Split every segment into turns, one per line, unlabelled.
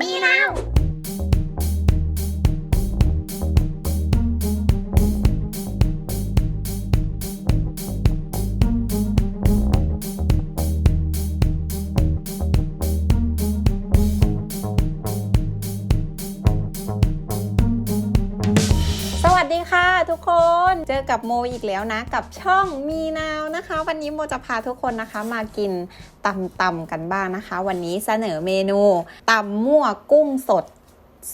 มีแล้ว
อกับโมอีกแล้วนะ กับช่องมีนาวนะคะ วันนี้โมจะพาทุกคนนะคะมากินตำตำกันบ้างนะคะ วันนี้เสนอเมนูตำมั่วกุ้งสด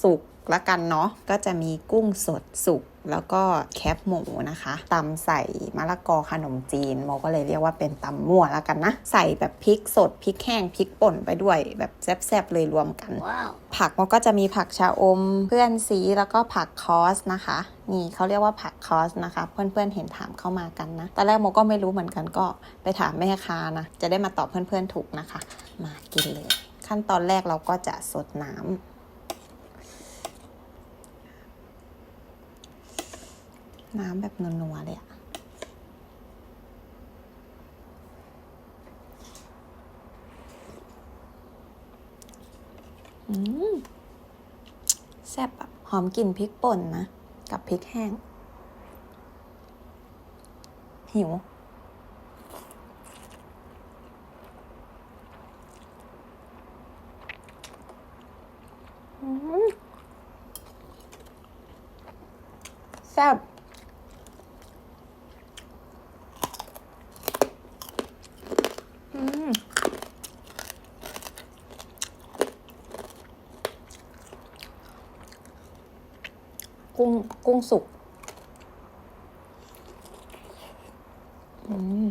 สุกละกันเนาะก็จะมีกุ้งสดสุก แล้วก็แคบหมูนะคะตำใส่มะละกอขนมจีนโมก็เลยเรียกว่าเป็นตำมั่วละกันนะ ใส่แบบพริกสดพริกแห้งพริกป่นไปด้วย แบบแซ่บๆเลยรวมกัน
ว้าว
ผักมันก็จะมีผักชะอม เพื่อนซีแล้วก็ผักคอสนะคะนี่เขาเรียกว่าผักคอสนะคะ เพื่อนๆเห็นถามเข้ามากันนะตอนแรกโมก็ไม่รู้เหมือนกันก็ไปถามแม่ค้านะ จะได้มาตอบเพื่อนๆถูกนะคะ มากินเลย ขั้นตอนแรกเราก็จะสดน้ำ น้ำแบบนัวๆเลยอะอืมแซ่บอะหอมกลิ่นพริกป่นนะ กับพริกแห้ง หิวอืมแซ่บอืม กุ้งสุกอืม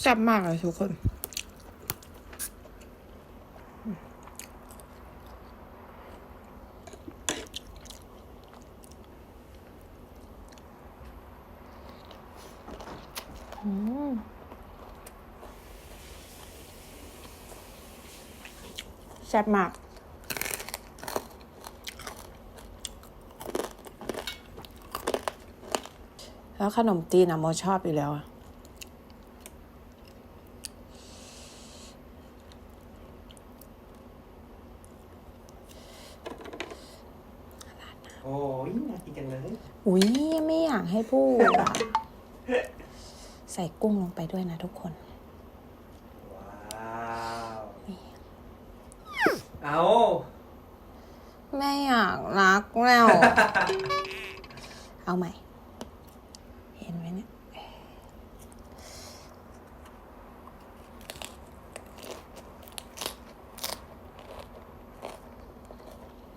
แซ่บมากเลยทุกคน อืมแซ่บมากแล้วขนมจีนอะโมชอบอยู่แล้วอะ
โอ้ยน่ากินจังเลย
อุ้ยไม่อยากให้พูดอะใส่กุ้งลงไปด้วยนะทุกคน
ว้าวเอา
ไม่อยากรักแล้ว เอาใหม่ เห็นไหมเนี่ย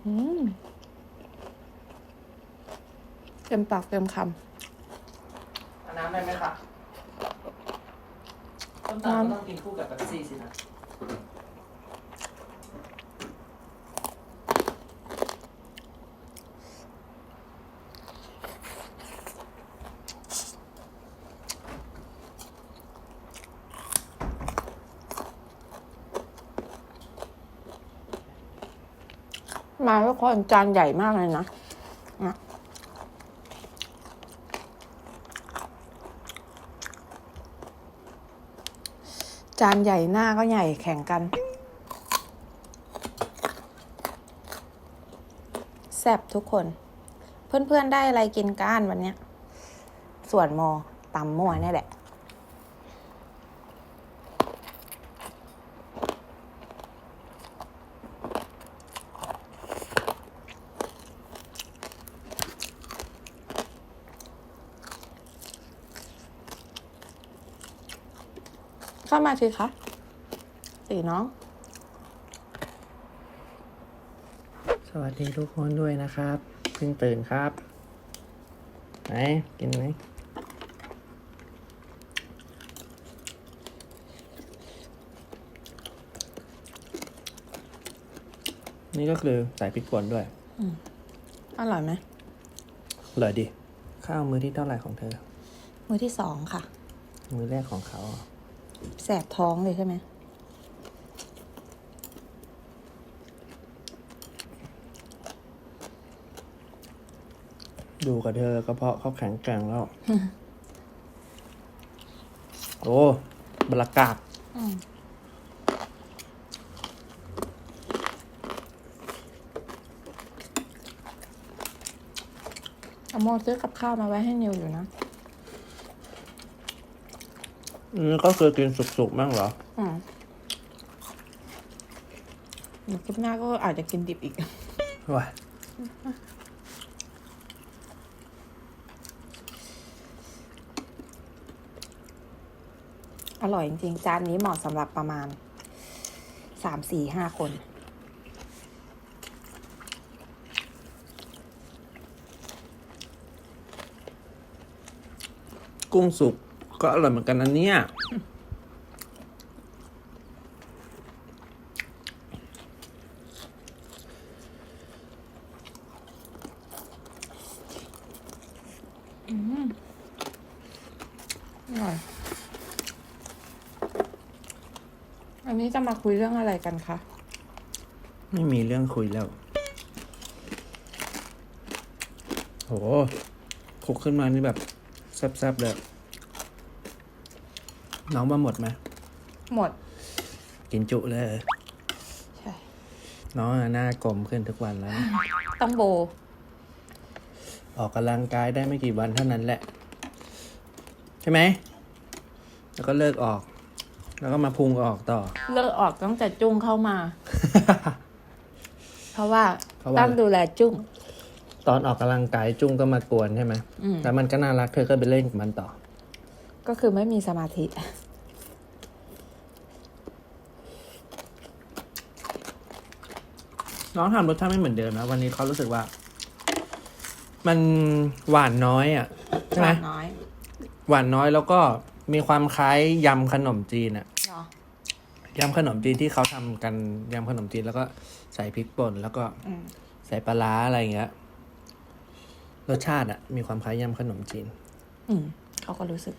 อืมเต็มปากเต็มค
เอาน้ำได้ไหมคะต้มตำก็ต้องกินคู่กับเป๊ปซี่สินะ
มาทุกคนจานใหญ่มากเลยนะจานใหญ่หน้าก็ใหญ่แข่งกัน แซ่บทุกคน เพื่อนๆได้อะไรกินก้านวันเนี้ย ส่วนโมตำมั่วนี่แหละ เข้ามาสิคะสีน้อง
สวัสดีทุกคนด้วยนะครับ เพิ่งตื่นครับ ไหน กินไหมนี่ก็คือใส่พริกป่นด้วย
อร่อยไหม
อร่อยดี ข้าวมือที่เท่าไหร่ของเธอ
มือที่สองค่ะ
มือแรกของเขาอะ
แสบท้องเลยใช่ไหม
ดูกับเธอกระเพาะเขาแข็งแกร่งแล้ว โอ้บรรยากาศ
อืมเอาโมซื้อกับข้าวมาไว้ให้นิวอยู่นะ
นี่ก็เคยกินสุกๆบ้างเหรอ
อืมเดี๋ยวคลิปหน้าก็อาจจะกินดิบอีก
ว้า
อร่อยจริงๆ จานนี้เหมาะสำหรับประมาณสามสี่ห้าคน
กุ้งสุก ก็อร่อยเหมือนกันนะเนี่ย
อร่อยอันนี้จะมาคุยเรื่องอะไรกันคะ
ไม่มีเรื่องคุยแล้ว โหคลุกขึ้นมานี่แบบแซ่บๆเลย น้องมาหมดไหม
หมด
กินจุเลย
ใช่
น้องอะหน้ากลมขึ้นทุกวันแล้ว
ต้องโบ
ออกกำลังกายได้ไม่กี่วันเท่านั้นแหละ ใช่ไหม แล้วก็เลิกออก แล้วก็มาพุงออกต่อ
เลิกออกตั้งแต่จุ้งเข้ามา เพราะว่า
เพราะว่า
ต้องดูแลจุ้ง
ตอนออกกำลังกายจุ้งก็มากวนใช่ไหม
อืม
แต่มันก็น่ารักเธอก็ไปเล่นกับมันต่อ
ก็คือไม่มีสมาธิ
น้องทำรสชาติไม่เหมือนเดิมนะวันนี้เขารู้สึกว่า มันหวานน้อยอะใช่ไหม
น้อย
หวานน้อยแล้วก็มีความคล้ายยำขนมจีนอะ
เหรอ
ยำขนมจีนที่เขาทำกันยำขนมจีนแล้วก็ใส่พริกป่นแล้วก็
อืม
ใส่ปลาร้าอะไรอย่างเงี้ยรสชาติอะ มีความคล้ายยำขนมจีน
อืมเขาก็รู้สึก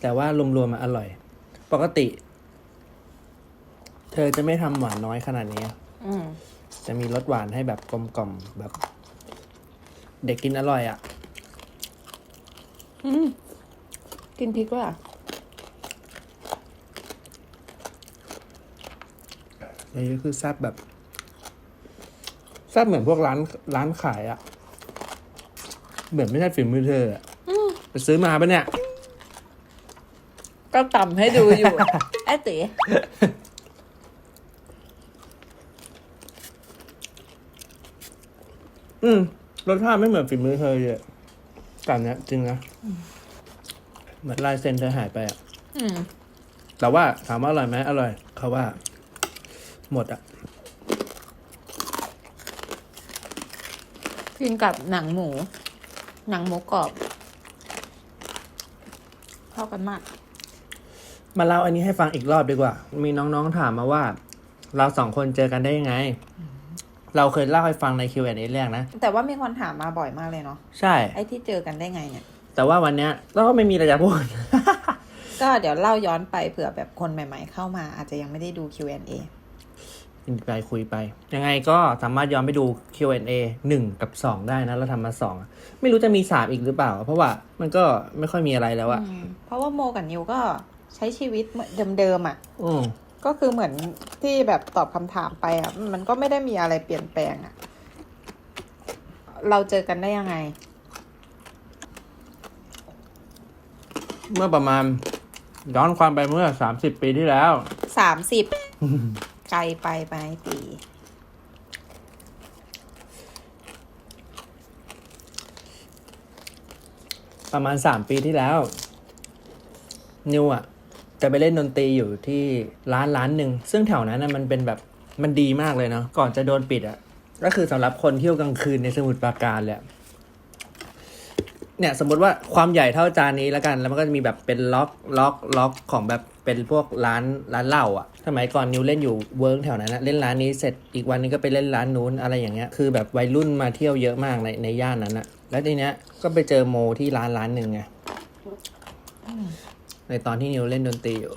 แต่ว่ารวมๆมันอร่อย ปกติ เธอจะไม่ทำหวานน้อยขนาดนี้
อืม
จะมีรสหวานให้แบบกลมกล่อมแบบ เด็กกินอร่อยอะ
อืมกินพริกด้วยอะ
อันนี้คือแซ่บแบบแซ่บเหมือนพวกร้านร้านขายอะเหมือนไม่ใช่ฝีมือเธออะไปซื้อมาปะเนี่ย
ก็ต่ำให้ดูอยู่ไอ้ตี
อืมรสชาติไม่เหมือนฝีมือเธอเลยแต่เนี้ยจริงนะเหมือนลายเซ็นเธอหายไปอะ
อืม
แต่ว่าถามว่าอร่อยไหมอร่อย เขาว่า หมดอะ
กินกับหนังหมู หนังหมูกรอบเข้ากันมาก
มาเล่าอันนี้ให้ฟังอีกรอบดีกว่า มีน้องๆถามมาว่า เราสองคนเจอกันได้ยังไง เราเคยเล่าให้ฟังใน Q&A แรกนะ
แต่ว่ามีคนถามมาบ่อยมากเลยเนาะ
ใช่
ไอ้ที่เจอกันได้ไงเนี่ย
แต่ว่าวันเนี้ยเราก็ไม่มีอะไรจะพูด
ก็เดี๋ยวเล่าย้อนไปเผื่อแบบคนใหม่ๆเข้ามา อาจจะยังไม่ได้ดู Q&A
กินไปคุยไป ยังไงก็สามารถย้อนไปดู Q&A หนึ่งกับสองได้นะ เราทำมาสองไม่รู้จะมีสามอีกหรือเปล่า เพราะว่ามันก็ไม่ค่อยมีอะไรแล้วอะ
อืมเพราะว่าโมกับนิวก็ ใช้ชีวิตเหมือนเดิมๆอะ
อืม
ก็คือเหมือนที่แบบตอบคำถามไปอะ มันก็ไม่ได้มีอะไรเปลี่ยนแปลงอะ เราเจอกันได้ยังไง
เมื่อประมาณ ย้อนความไปเมื่อสามสิบปีที่แล้ว
สามสิบไกลไปไปตี
ประมาณสามปีที่แล้ว นิวอะ จะไปเล่นดนตรีอยู่ที่ร้านร้านหนึ่งซึ่งแถวนั้นนะมันเป็นแบบมันดีมากเลยเนาะก่อนจะโดนปิดอะก็คือสำหรับคนเที่ยวกลางคืนในสมุทรปราการเลยอะเนี่ยสมมติว่าความใหญ่เท่าจานนี้แล้วกัน แล้วมันก็จะมีแบบเป็นล็อกล็อกล็อกของแบบเป็นพวกร้านร้านเหล้าอะสมัยก่อนนิวเล่นอยู่เวิร์กแถวนั้นนะเล่นร้านนี้เสร็จอีกวันนึงก็ไปเล่นร้านนู้นอะไรอย่างเงี้ยคือแบบวัยรุ่นมาเที่ยวเยอะมากในในย่านนั้นอะแล้วทีเนี้ยก็ไปเจอโมที่ร้านร้านหนึ่งไง ในตอนที่นิวเล่นดนตรีอยู่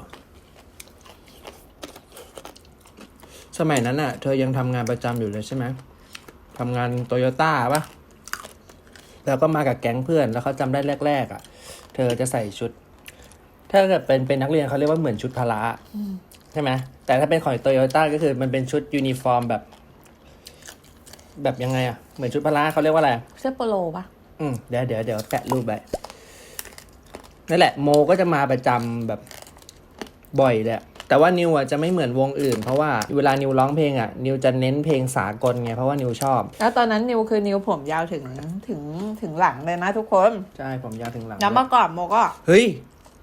สมัยนั้นอะ เธอยังทำงานประจำอยู่เลยใช่ไหมทำงานโตโยต้าปะแล้วก็มากับแก๊งเพื่อน แล้วเขาจำได้แรก ๆอะ เธอจะใส่ชุด ถ้าเกิดเป็นเป็นนักเรียนเขาเรียกว่าเหมือนชุดพละใช่ไหมแต่ถ้าเป็นของโตโยต้าก็คือมันเป็นชุดยูนิฟอร์มแบบ แบบยังไงอะ เหมือนชุดพละเขาเรียกว่าอะไร
เสื้อโปโลปะ
อืมเดี๋ยวเดี๋ยวเดี๋ยวแปะรูปไป นั่นแหละโมก็จะมาประจำแบบบ่อยเลยอะแต่ว่านิวอะจะไม่เหมือนวงอื่น เพราะว่าเวลานิวร้องเพลงอะนิวจะเน้นเพลงสากลไงเพราะว่านิวชอบ
แล้วตอนนั้นนิวคือนิวผมยาวถึงถึงถึงหลังเลยนะทุกคน
ใช่ผมยาวถึงหลัง
แล้วเมื่อก่อนโมก็
เฮ้ย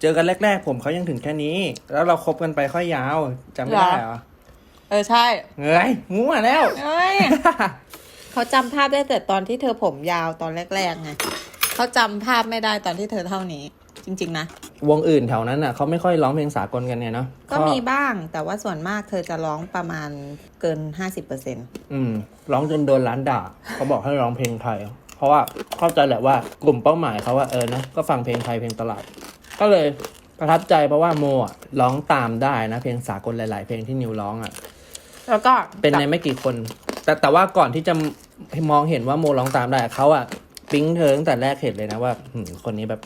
เจอกันแรก ๆ ผมเขายังถึงแค่นี้ แล้วเราคบกันไปค่อยยาวจำไม่ได้เหรอ
เออใช่
เงยมั่วแล้ว
เอ้ยเขาจำภาพได้แต่ตอนที่เธอผมยาวตอนแรกๆไงเขาจำภาพไม่ได้ตอนที่เธอเท่านี้ จริง ๆ นะ
วงอื่นแถวนั้นอะเขาไม่ค่อยร้องเพลงสากลกันเนี่ยเนาะ
ก็มีบ้างแต่ว่าส่วนมากเธอจะร้องประมาณเกิน 50%เอื
มร้องจนโดนร้านด่าเขาบอกให้ร้องเพลงไทย เพราะว่าเข้าใจแหละว่ากลุ่มเป้าหมายเขาว่าเออนะก็ฟังเพลงไทยเพลงตลาด ก็เลยประทับใจเพราะว่าโมอะร้องตามได้นะเพลงสากลหลาย ๆ เพลงที่นิวร้องอะ
แล้วก็
เป็นในไม่กี่คน แต่แต่ว่าก่อนที่จะมองเห็นว่าโมร้องตามได้เขาอะปิ๊งเธอตั้งแต่แรกเห็นเลยนะว่าหืมคนนี้แบบ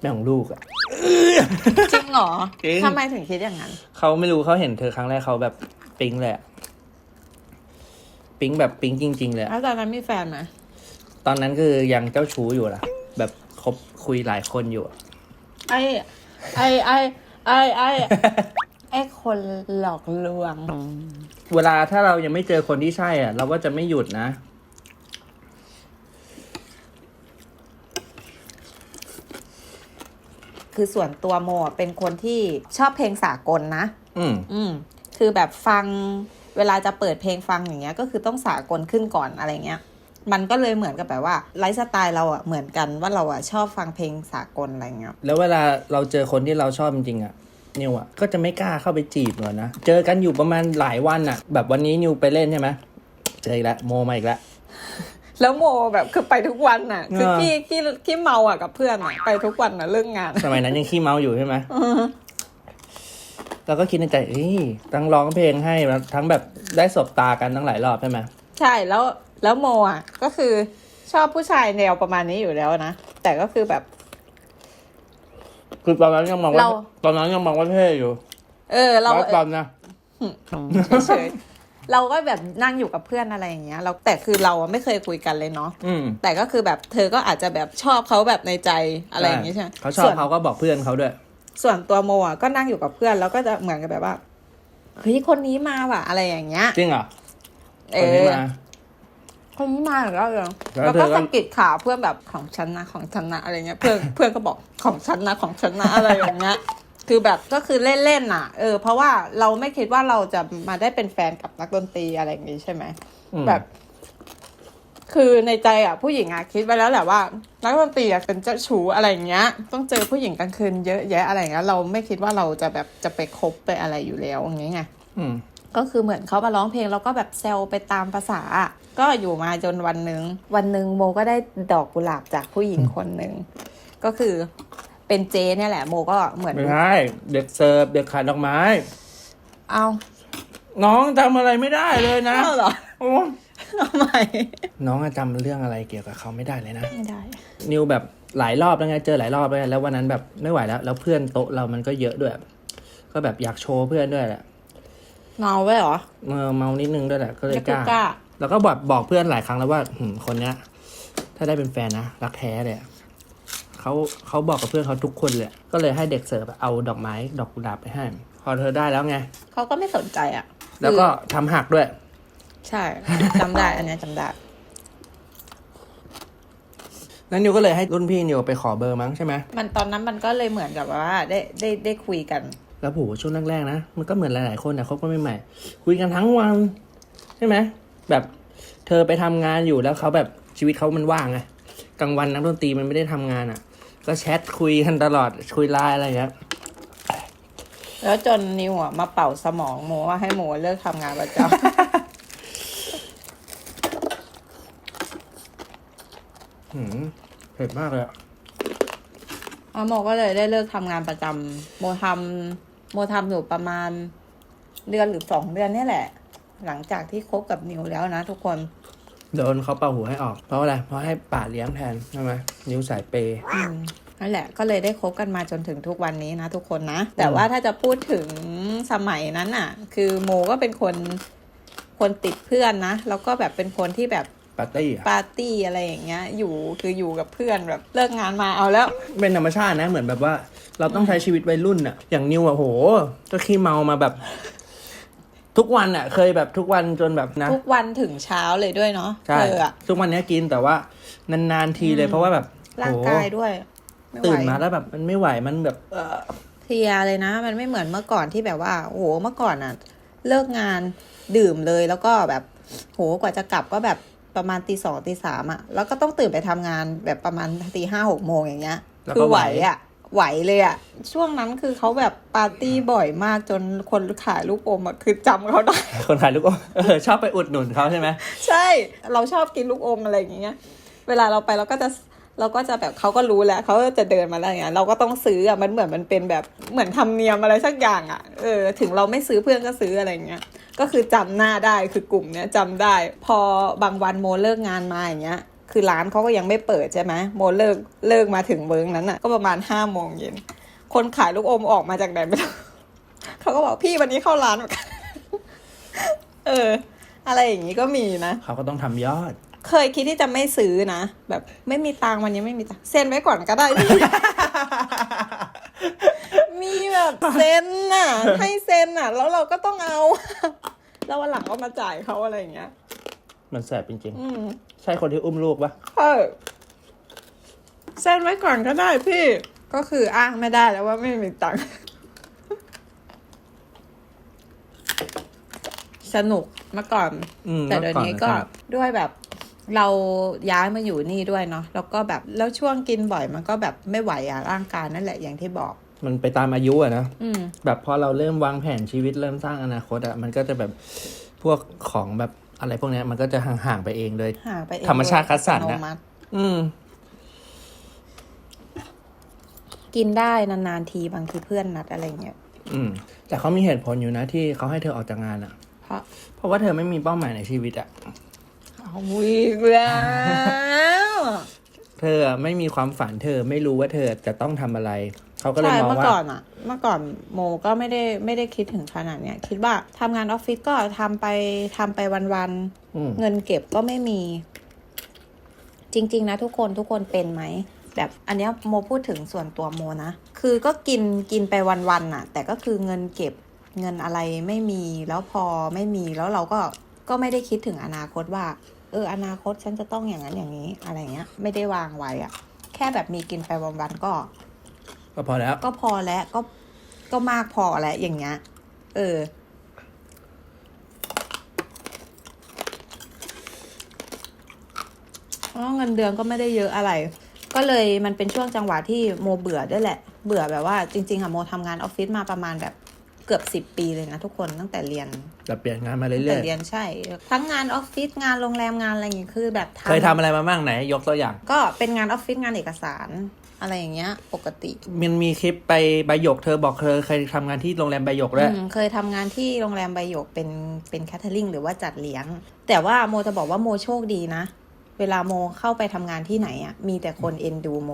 แม่ของลูกอะ
จริงเหรอ
จริง
ทำไมถึงคิดอย่างนั้น
เขาไม่รู้เขาเห็นเธอครั้งแรกเขาแบบปิ๊งเลยอะปิ๊งแบบปิ๊งจริง ๆ เลยอะ
แล้วตอนนั้นมีแฟนไหม
ตอนนั้นคือยังเจ้าชู้อยู่ล่ะ แบบคบคุยหลายคนอยู่อะ
ไอไอไอไอไอไอคนหลอกลวง
เวลาถ้าเรายังไม่เจอคนที่ใช่อะเราก็จะไม่หยุดนะ
คือส่วนตัวโมอะเป็นคนที่ชอบเพลงสากลนะ
อืม
อืมคือแบบฟังเวลาจะเปิดเพลงฟังอย่างเงี้ย ก็คือต้องสากลขึ้นก่อนอะไรเงี้ย มันก็เลยเหมือนกับแบบว่าไลฟ์สไตล์เราอะเหมือนกันว่าเราอะชอบฟังเพลงสากลอะไรเงี้ย
แล้วเวลาเราเจอคนที่เราชอบจริงๆอะนิวอะก็จะไม่กล้าเข้าไปจีบเลยนะ เจอกันอยู่ประมาณหลายวันอะ แบบวันนี้นิวไปเล่นใช่ไหมเจออีกแล้วโมมาอีกแล้ว
แล้วโมแบบคือไปทุกวันอะคือ
เออ
ขี้ขี้ขี้เมาอะกับเพื่อนอะไปทุกวันอะเรื่องงาน
สมัยนั้นยังขี้เมาอยู่ใช่ไหมเราก็คิดในใจเอ้ยตั้งร้องเพลงให้แล้วทั้งแบบได้สบตากันตั้งหลายรอบใช่ไหม
ใช่แล้วแล้วโมอะ ก็คือชอบผู้ชายแนวประมาณนี้อยู่แล้วนะ แต่ก็คือแบบ
คือตอนนั้นยังมองว่า
เรา
ตอนนั้นยังมองว่าเท่อยู่
เออ เรา
แล้วตอนนะ
เฉยๆ เราก็แบบนั่งอยู่กับเพื่อนอะไรอย่างเงี้ยเราแต่คือเราอะไม่เคยคุยกันเลยเนาะ
อืม
แต่ก็คือแบบเธอก็อาจจะแบบชอบเขาแบบในใจอะไรอย่างงี้ใช่ไหม
เขาชอบ
ส่วน
เขาก็บอกเพื่อนเขาด้วย
ส่วนตัวโมอะก็นั่งอยู่กับเพื่อนแล้วก็จะเหมือนกับแบบว่าเฮ้ยคนนี้มาว่ะอะไรอย่างเงี้ย
จริงเหรอ
เอ
คนนี้
อ
มา
คนนี้มาแล้วเหรอ
แล้ว
แล้วก็
เธอก็
สะกิดขาเพื่อนแบบของฉันนะของฉันนะอะไรเงี้ย เพื่อนเพื่อนก็บอกของฉันนะของฉันนะอะไรอย่างเงี้ย คือแบบก็คือเล่นๆน่ะ เออ เพราะว่าเราไม่คิดว่าเราจะมาได้เป็นแฟนกับนักดนตรีอะไรอย่างงี้ใช่ไหม
อืม
แบบ คือในใจอะ ผู้หญิงอะคิดไว้แล้วแหละว่านักดนตรีอะเป็นเจ้าชู้อะไรอย่างเงี้ย ต้องเจอผู้หญิงกลางคืนเยอะแยะอะไรอย่างเงี้ยเราไม่คิดว่าเราจะแบบจะไปคบไปอะไรอยู่แล้วอย่างเงี้ยไง
อืม
ก็คือเหมือนเขามาร้องเพลงแล้วก็แบบแซวไปตามภาษาอะก็อยู่มาจนวันหนึ่งวันหนึ่งโมก็ได้ดอกกุหลาบจากผู้หญิงคนหนึ่งก็คือ เป็นเจเนี่ยแหละโมก็เหมือน
ไม่ใช่เด็กเสิร์ฟเด็กขายดอกไม้
เอา
น้องจำอะไรไม่ได้เลยนะ
เอาเหรอ
โอ้
ทำไม
น้องอะจำเรื่องอะไรเกี่ยวกับเขาไม่ได้เลยนะ
ไม่ได้
นิวแบบหลายรอบแล้วไงเจอหลายรอบแล้วไงแล้ววันนั้นแบบไม่ไหวแล้ว แล้วเพื่อนโต๊ะเรามันก็เยอะด้วย ก็แบบอยากโชว์เพื่อนด้วยแหละ
เมาไว้เหรอ
เออเมานิดนึงด้วยแหละก็เลย
จะ
กล้า
กล้า
แล้วก็บอกบอกเพื่อนหลายครั้งแล้วว่าหืมคนเนี้ย ถ้าได้เป็นแฟนนะรักแท้เลยอะ เขาเขาบอกกับเพื่อนเขาทุกคนเลยก็เลยให้เด็กเสิร์ฟเอาดอกไม้ดอกกุหลาบไปให้พอเธอได้แล้วไง
เขาก็ไม่สนใจอะ
แล้วก็ทำหักด้วย
ใช่จำได้อันเนี้ยจำได้
แล้วนิวก็เลยให้รุ่นพี่นิวไปขอเบอร์มั้งใช่ไหม
มันตอนนั้นมันก็เลยเหมือนกับว่าได้ได้ได้คุยกัน
แล้วโหช่วงแรกๆนะมันก็เหมือนหลายๆคนนะคบกันใหม่ๆคุยกันทั้งวันใช่ไหมแบบเธอไปทำงานอยู่แล้วเขาแบบชีวิตเขามันว่างไงกลางวันนักดนตรีมันไม่ได้ทำงานอะ ก็แชทคุยกันตลอดคุยไลน์อะไรอย่างเงี้ย
แล้วจนนิวอะมาเป่าสมองโมว่าให้โมเลิกทำงานประจำ
หืมเผ็ดมากเลยอะ
แล้วโมก็เลยได้เลิกทำงานประจำโมทำโมทำอยู่ประมาณ เดือนหรือสองเดือนนี่แหละ หลังจากที่คบกับนิวแล้วนะทุกคน
โดนเขาเป่าหูให้ออก เพราะอะไร เพราะให้ป่าเลี้ยงแทนใช่ไหมนิ้วสายเปย์
อืมนั่นแหละก็เลยได้คบกันมาจนถึงทุกวันนี้นะทุกคนนะ แต่ว่าถ้าจะพูดถึงสมัยนั้นอะ คือโมก็เป็นคนคนติดเพื่อนนะ แล้วก็แบบเป็นคนที่แบบ
ปาร์ตี้อะ
ปาร์ตี้อะไรอย่างเงี้ย อยู่คืออยู่กับเพื่อนแบบเลิกงานมาเอาแล้ว
เป็นธรรมชาตินะเหมือนแบบว่า เราต้องใช้ชีวิตวัยรุ่นอะอย่างนิวอะโห ก็ขี้เมามาแบบ ทุกวันอะเคยแบบทุกวันจนแบบนะ
ทุกวันถึงเช้าเลยด้วยเนาะ
ใช่
เธออะ
ทุกวันนี้กินแต่ว่านานๆทีเลยเพราะว่าแบบ
ร่าง
โห
กายด้วยไม่ไหว
ตื่นมาแล้วแบบมันไม่ไหวมันแบบ เออ
เพลียเลยนะ มันไม่เหมือนเมื่อก่อนที่แบบว่าโอ้โหเมื่อก่อนอะ เลิกงานดื่มเลยแล้วก็แบบโหกว่าจะกลับก็แบบประมาณตีสองตีสามอะ แล้วก็ต้องตื่นไปทำงานแบบประมาณตีห้าหกโมงอย่างเงี้ย
แล้ว
คื
ก็
อ
ไห
ไห
ว
วอะ ไหวเลยอะช่วงนั้นคือเขาแบบปาร์ตี้บ่อยมากจนคนขายลูกอมอะคือจำเขาได้
คนขายลูกอมเออชอบไปอุดหนุนเขาใช่ไหม
ใช่เราชอบกินลูกอมอะไรอย่างเงี้ย เวลาเราไปเราก็จะเราก็จะแบบเขาก็รู้แล้วเขาก็จะเดินมาแล้วอย่างเงี้ยเราก็ต้องซื้ออะมันเหมือนมันเป็นแบบเหมือนทำเนียมอะไรสักอย่างอะเออถึงเราไม่ซื้อเพื่อนก็ซื้ออะไรอย่างเงี้ยก็คือจำหน้าได้คือกลุ่มเนี้ยจำได้ พอบางวันโมเลิกงานมาอย่างเงี้ย คือร้านเขาก็ยังไม่เปิดใช่ไหมโมเลิกเลิกมาถึงเวิร์กนั้นอะ ก็ประมาณห้าโมงเย็น คนขายลูกอมออกมาจากไหนไม่รู้เขาก็บอกพี่วันนี้เข้าร้านเหมือนกันเออ อะไรอย่างงี้ก็มีนะ
เขาก็ต้องทำยอด
เคยคิดที่จะไม่ซื้อนะแบบไม่มีตังค์วันนี้ไม่มีตังค์เซ็นไว้ก่อนก็ได้มีแบบเซ็นน่ะ ให้เซ็นน่ะ แล้วเราก็ต้องเอา แล้ววันหลังก็มาจ่ายเขาอะไรอย่างเงี้ย
มันแสบจริง
อืม
ๆใช่คนที่อุ้มลูกปะ
ใช่เซ็นไว้ก่อนก็ได้พี่ ก็คืออ้างไม่ได้แล้วว่าไม่มีตังค์สนุกเมื่อก่อน
อืม
แต่เดี๋ยวนี้ก็
มื่ออนะครับ
ด้วยแบบเราย้ายมาอยู่นี่ด้วยเนาะแล้วก็แบบแล้วช่วงกินบ่อยมันก็แบบไม่ไหวอะร่างกายนั่นแหละอย่างที่บอก
มันไปตามอายุอะนะ
อืม
แบบพอเราเริ่มวางแผนชีวิตเริ่มสร้างอนาคตอะมันก็จะแบบพวกของแบบ อะไรพวกเนี้ยมันก็จะห่างๆไปเองเลย
ห่างไปเอง
ธรรมชาติคัดสรร
โดย
นะ
อัตโมัติ
อืม
กินได้นานๆทีบางทีเพื่อนนัดอะไรเงี้ย
อืม แต่เขามีเหตุผลอยู่นะที่เขาให้เธอออกจากงานอะ
เพราะ
เพราะว่าเธอไม่มีเป้าหมายในชีวิตอะ
เอาวีกแล้ว
เธอไม่มีความฝันเธอไม่รู้ว่าเธอจะต้องทำอะไร เขาก็เลย
ใช่
มอง
เมื่อ
ว่า
ก่อนอะเมื่อก่อนโมก็ไม่ได้ไม่ได้คิดถึงขนาดเนี้ยคิดว่าทำงานออฟฟิศก็ทำไปทำไปวัน
อืม
ๆเงินเก็บก็ไม่มี จริง ๆ นะทุกคนทุกคนเป็นไหมแบบอันเนี้ยโมพูดถึงส่วนตัวโมนะ คือก็กินกินไปวันๆน่ะ แต่ก็คือเงินเก็บเงินอะไรไม่มีแล้วพอไม่มีแล้วเราก็ก็ไม่ได้คิดถึงอนาคตว่า เอออนาคตฉันจะต้องอย่างนั้นอย่างนี้อะไรเงี้ย ไม่ได้วางไว้อะแค่แบบมีกินไปวันๆก็
ก็พอแล้ว
ก็พอแล้วก็ก็มากพอแล้วอย่างเงี้ย เออเพราะเงินเดือนก็ไม่ได้เยอะอะไร ก็เลยมันเป็นช่วงจังหวะที่โมเบื่อด้วยแหละ เบื่อแบบว่าจริงๆอะโมทำงานออฟฟิศมาประมาณแบบเกือบสิบปีเลยนะทุกคนตั้งแต่เรียน
แต่เปลี่ยนงานมา
ตั้ง
เรื่
แต่
อย
เรียนใช่ ทั้งงานออฟฟิศงานโรงแรมงานอะไรอย่างเงี้ยคือแบบ
ๆเคยทำอะไรมาบ้างไหน ยกตัวอย่าง
ก็เป็นงานออฟฟิศงานเอกสาร อะไรอย่างเงี้ย ปกติ
มันมีคลิปไปใบหยกเธอบอกเธอเคยทำงานที่โรงแรมใบหยกด้วย
อืมเคยทำงานที่โรงแรมใบหยกเป็นเป็นแคทเทอริงหรือว่าจัดเลี้ยง แต่ว่าโมจะบอกว่าโมโชคดีนะ เวลาโมเข้าไปทำงานที่ไหนอะ มีแต่คนเอ็นดูโม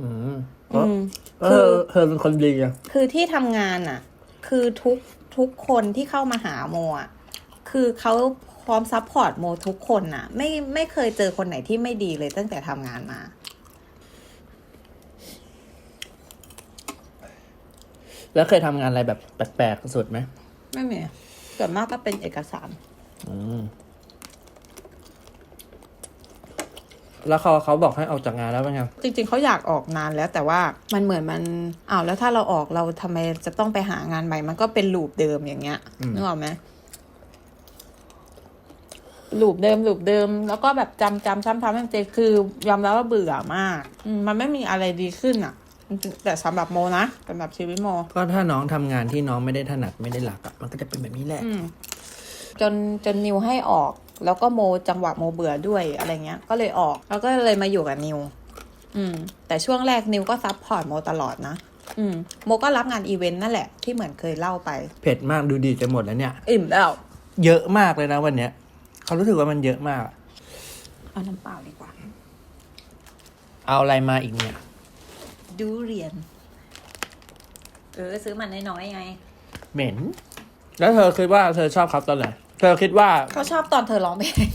อืม
อืม
เออเธอเป็นคนดีอะ
คือที่ทำงานอะ คือทุกทุกคนที่เข้ามาหาโมอะคือเขาพร้อมซัพพอร์ตโมทุกคนอะ ไม่ไม่เคยเจอคนไหนที่ไม่ดีเลยตั้งแต่ทำงานมา
แล้วเคยทำงานอะไรแบบแปลกๆสุดไหม
ไม่มีส่วนมากก็เป็นเอกสาร
อืม แล้วเขาเขาบอกให้ออกจากงานแล้วเป็นไง
จริง ๆเขาอยากออกนานแล้วแต่ว่ามันเหมือนมันอ้าวแล้วถ้าเราออกเราทำไมจะต้องไปหางานใหม่ มันก็เป็นลูปเดิมอย่างเงี้ย
อืม
นึกออกไหมลูปเดิมลูปเดิม แล้วก็แบบจำจำซ้ำๆจำๆคือ ยอมรับว่าเบื่อมากอืมมันไม่มีอะไรดีขึ้นอะ แต่สำหรับโมนะสำหรับชีวิตโม
ก็ถ้าน้องทำงานที่น้องไม่ได้ถนัดไม่ได้หลักอะมันก็จะเป็นแบบนี้แหละ
อืมจนจนนิวให้ออก แล้วก็โมจังหวะโมเบื่อด้วยอะไรเงี้ย ก็เลยออก แล้วก็เลยมาอยู่กับนิว อืม แต่ช่วงแรกนิวก็ซับพอร์ตโมตลอดนะอืมโมก็รับงานอีเวนต์นั่นแหละที่เหมือนเคยเล่าไป
เผ็ดมากดูดีจะหมดแล้วเนี่ย
อิ่มแล้ว
เยอะมากเลยนะวันเนี้ยเขารู้สึกว่ามันเยอะมาก
เอาน้ำเปล่าดีกว่า
เอาอะไรมาอีกเนี่ย
ดูเรียน เออ ซื้อมันน้อยๆไง
เหม็น แล้วเธอคิดว่าเธอชอบเขาตอนไหน เธอคิดว่า
เขาชอบตอนเธอร้องเพลง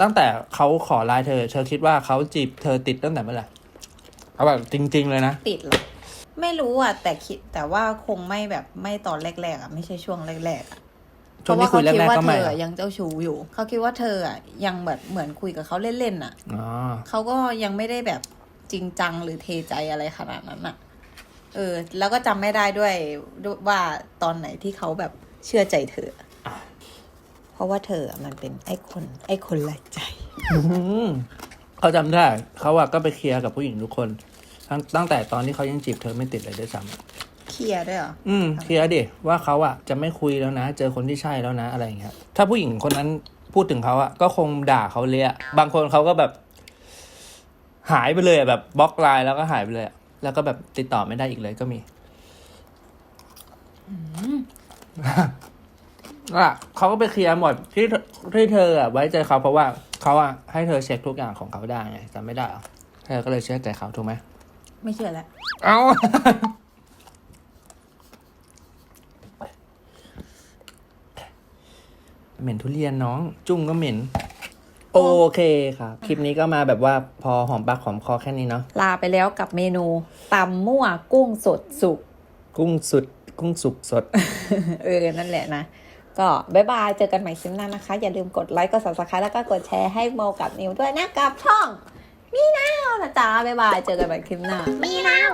ตั้งแต่เขาขอไลน์เธอ เธอคิดว่าเขาจีบเธอติดตั้งแต่เมื่อไหร่เอาแบบจริง ๆ เลยนะ
ติดเหรอ ไม่รู้อะ แต่คิดแต่ว่าคงไม่แบบไม่ตอนแรกๆอะไม่ใช่ช่วงแรกๆอะ
ช่วงที่คุยแรกๆก็
เพราะว่าเขาคิดว่า
ไม่
เธ
เหร
อ
อ
ยังเจ้าชู้อยู่ เขาคิดว่าเธออะยังแบบเหมือนคุยกับเขาเล่นๆอะ
อ๋อ
เขาก็ยังไม่ได้แบบ จริงจังหรือเทใจอะไรขนาดนั้นอะเออ แล้วก็จำไม่ได้ด้วยด้วยว่าตอนไหนที่เขาแบบเชื่อใจเธอ เพราะว่าเธออะมันเป็นไอ้คน ไอ้คนหลายใจ
อืมเขาจำได้ เขาอะก็ไปเคลียร์กับผู้หญิงทุกคน ตั้งตั้งแต่ตอนที่เขายังจีบเธอไม่ติดเลยด้วยซ้ำ
เคลียร์ด้วยเหรอ
อืมเคลียร์ดิ ว่าเขาอะจะไม่คุยแล้วนะ เจอคนที่ใช่แล้วนะอะไรอย่างเงี้ย ถ้าผู้หญิงคนนั้นพูดถึงเขาอะก็คงด่าเขาเลยอะบางคนเขาก็แบบ หายไปเลยอะแบบบล็อกไลน์แล้วก็หายไปเลยอะแล้วก็แบบติดต่อไม่ได้อีกเลยก็มีอะเขาก็ไปเคลียร์หมดที่ที่เธออะไว้ใจเขาเพราะว่าเขาอะให้เธอเช็คทุกอย่างของเขาได้ไงจำไม่ได้เหรอเธอก็เลยเชื่อใจเขาถูกไหม
ไม่เชื่อแล้ว
เอาเหม็นทุเรียนน้อง จุ้งก็เหม็น โอเคครับ คลิปนี้ก็มาแบบว่าพอหอมปากหอมคอแค่นี้เนาะ
ลาไปแล้วกับเมนูตำมั่วกุ้งสดสุก
กุ้งสุด กุ้งสุกสด
เออ นั่นแหละนะ ก็บ๊ายบาย เจอกันใหม่คลิปหน้านะคะ อย่าลืมกดไลค์ กด subscribe แล้วก็กดแชร์ให้โมกับนิวด้วยนะกับช่อง มีนาวนะจ๊ะบ๊ายบาย เจอกันใหม่คลิปหน้า มีนาว